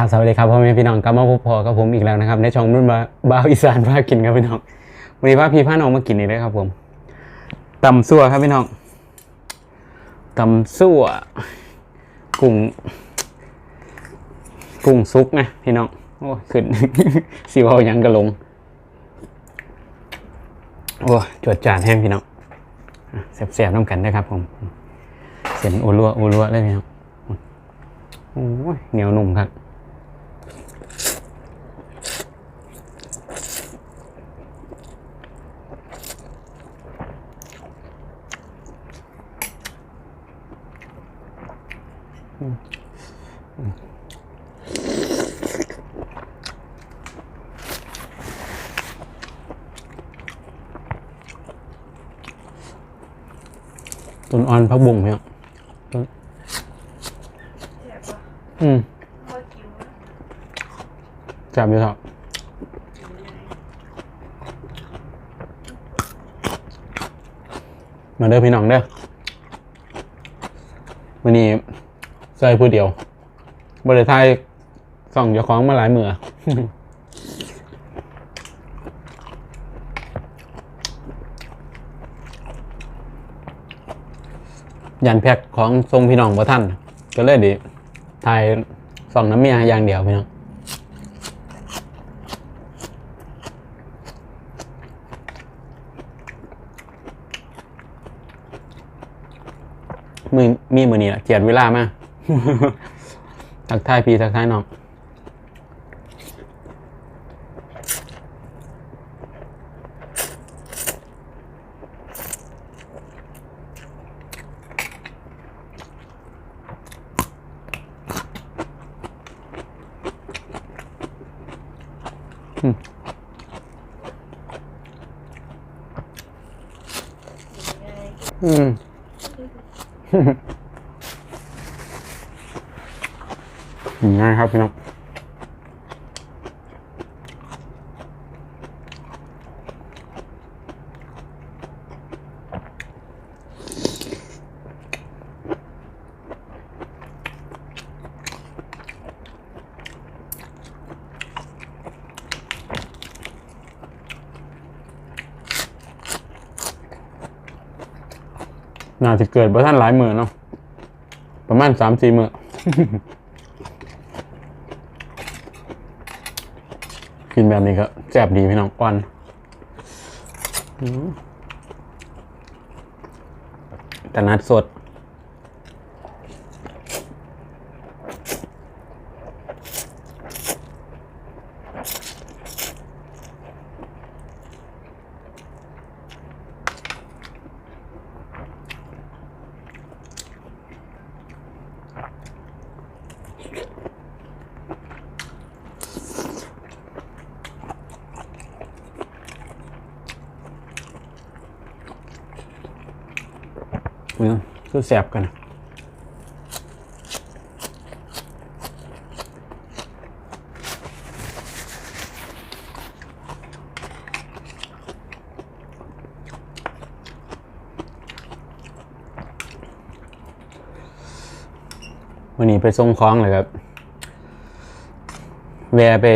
ครับสวัสดีครับพ่อแม่พี่น้องกลับมาพบพอกับผมอีกแล้วนะครับในช่องรุ่นบาบาวอีสานพากินครับพี่น้องวันนี้พาพี่พ่าน้องมากินอีกแล้วครับผมตำซั่วครับพี่น้องตำซั่วกุ้งกุ้งซุกนะพี่น้องโอ้ขึ้นสิวเอายังกระลงโอ้จวดจานแห้งพี่น้องแซ่บๆน้ำกันนะครับผมเสียนอุลัวอุลัวเลยพี่น้องโอ้ยเหนียวนุ่มครับ ต้นอ่อนพักบุ้งเนี่ยต้นอืมจับอยู่เถอะมาเด้อพี่น้องเด้อวันนี้ใส่ผู้เดียวบริไทยส่องเจ้าของมาหลายมือ ยันแพ็กของทรงพี่น้องบ่ท่าน ก็เลยดิถ่ายสองน้ำเมียอย่างเดียวพี่น้องมือมีมือนี่แหละเจียดเวลามา ทักทายพี่ทักทายน้อง อืมง่ายครับพี่น้อง น่าจะเกิดประท่านหลายหมื่นเนาะประมาณสามสี่หมื่นกินแบบนี้ก็แซ่บดีพี่น้องอ่อนแต่นัดสด เนี่ยคือแสบกันวันนี้ไปทรงคล้องเลยครับ แวะไป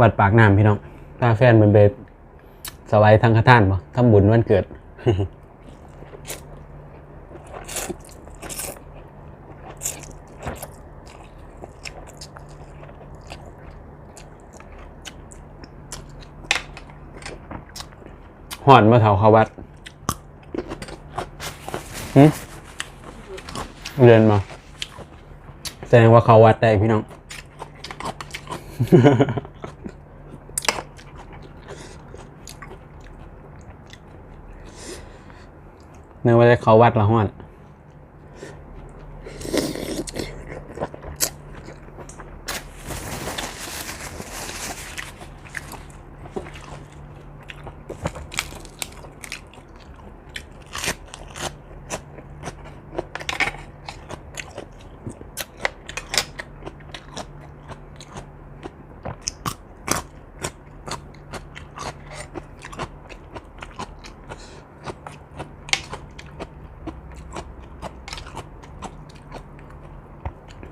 วัดปากน้ำพี่น้องตาแฟนมันไปสวายทางคาท่านบ่ทำบุญวันเกิด หอนมาเถาเขาวัดหึเรียนมาแสดงว่าเขาวัดได้พี่น้อง นึกว่าจะเขาวัดละหอน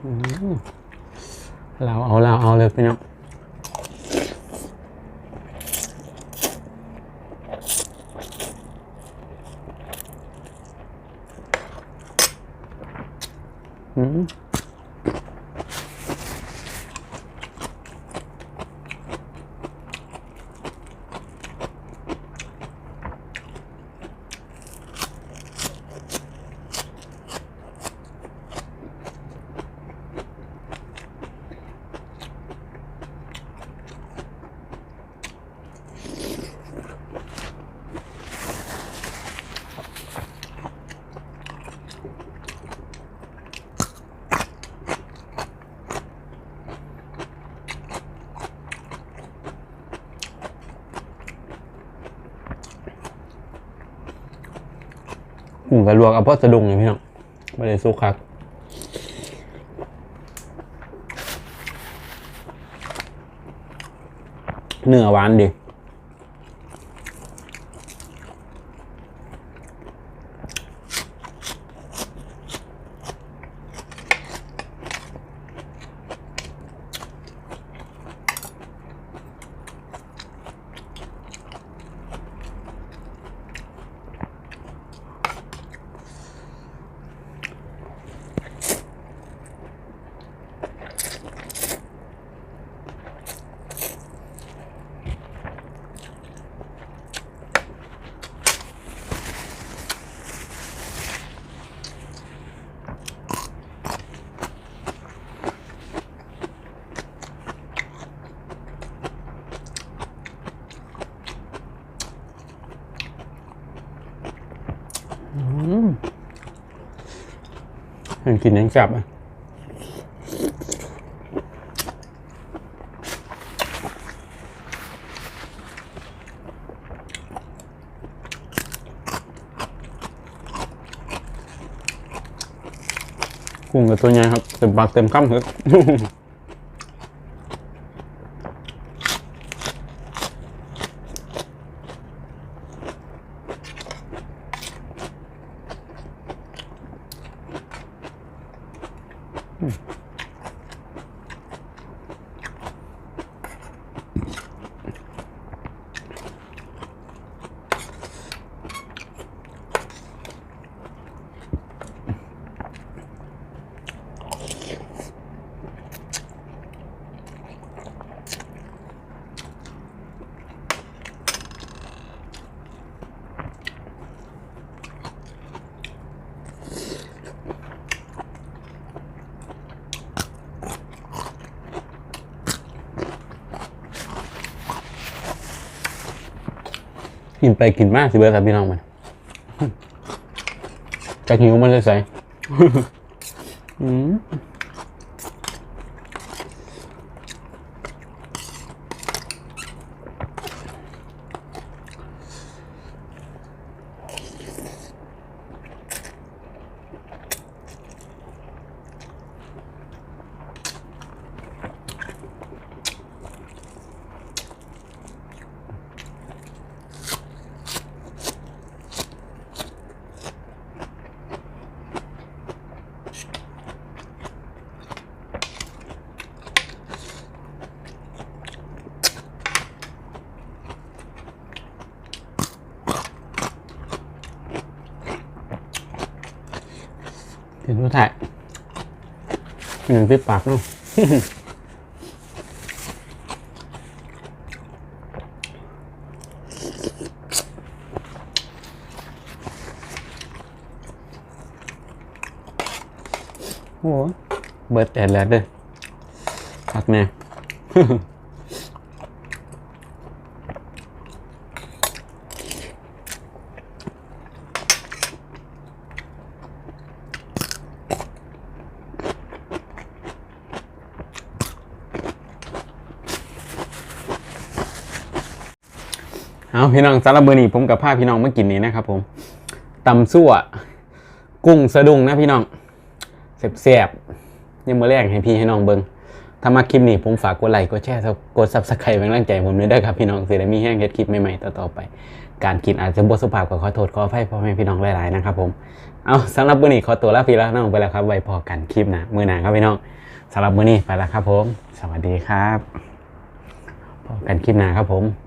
เราเอาเราเอาเลยพี่น้องอืม กุ้งกระลวกเอาเพราะสะดุ้งไงพี่น้องไม่ได้สุกคักเนื้อหวานดี เห็นกินยังจับอะกุ้งกับตัวใหญ่ครับเต็มปากเต็มคำเหอ กินไปกินมากสิเบิร์ดครับพี่น้องมันจากหิวมันเลยใส่อืม กินรู้แท้กินที่ปากเนาะโอ้โหเบิร์ดแอดแล้วเด้อพักแน่ เอาพี่น้องสารบมือนี้ผมกับผ้าพี่น้องมากินนี้นะครับ ผมตำซั่วกุ้งสะดุ้งนะพี่น้องเสียบๆยังมาแรกให้พี่ให้น้องเบิงถ้ามาคลิปนี้ผมฝากกดไลค์กดแชร์กดซับสไครต์เป็นกำลังใจผมเลยเด้ครับพี่น้องเสียได้มีแห้งเฮ็ดคลิปใหม่ๆต่อๆไป การกินอาจจะบทสุภาพก็ขอโทษขออภัยพ่อแม่พี่น้องหลายๆนะครับผมเอาสำหรับมือนี้ขอตัวลาพี่ลาน้องไปแล้วครับไว้พอกันคลิปนะมือหนาครับพี่น้องสำหรับมื้อนี้ไปแล้วครับผม สวัสดีครับพบกันคลิปหน้าครับผม